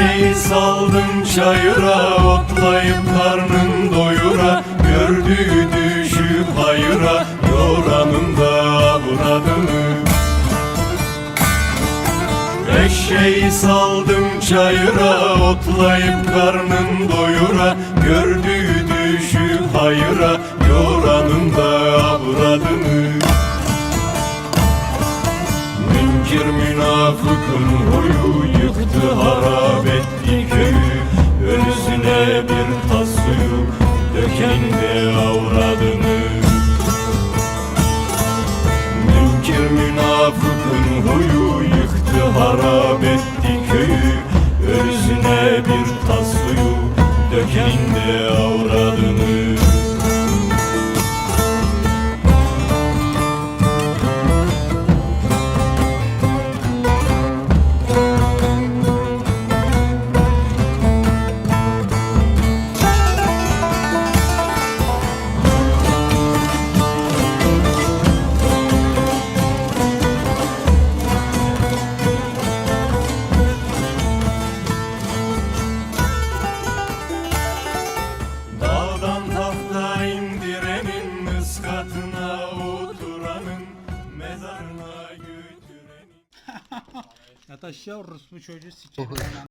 Eşeği saldım çayıra Otlayıp karnın doyura. Gördüğü düşüp hayıra Yoranın da avradını. Eşeği saldım çayıra Otlayıp karnın doyura. Gördüğü düşüp hayıra Yoranın da avradını. Münkir münafıkın huyu Yıktı harap Döken de avradını. Münkir münafıkın huyu Yıktı harap etti köyü. Ölüsüne bir tas suyu Döken de avradını Mezarına götürenin Yat aşağı orospu çocuğu sikerim.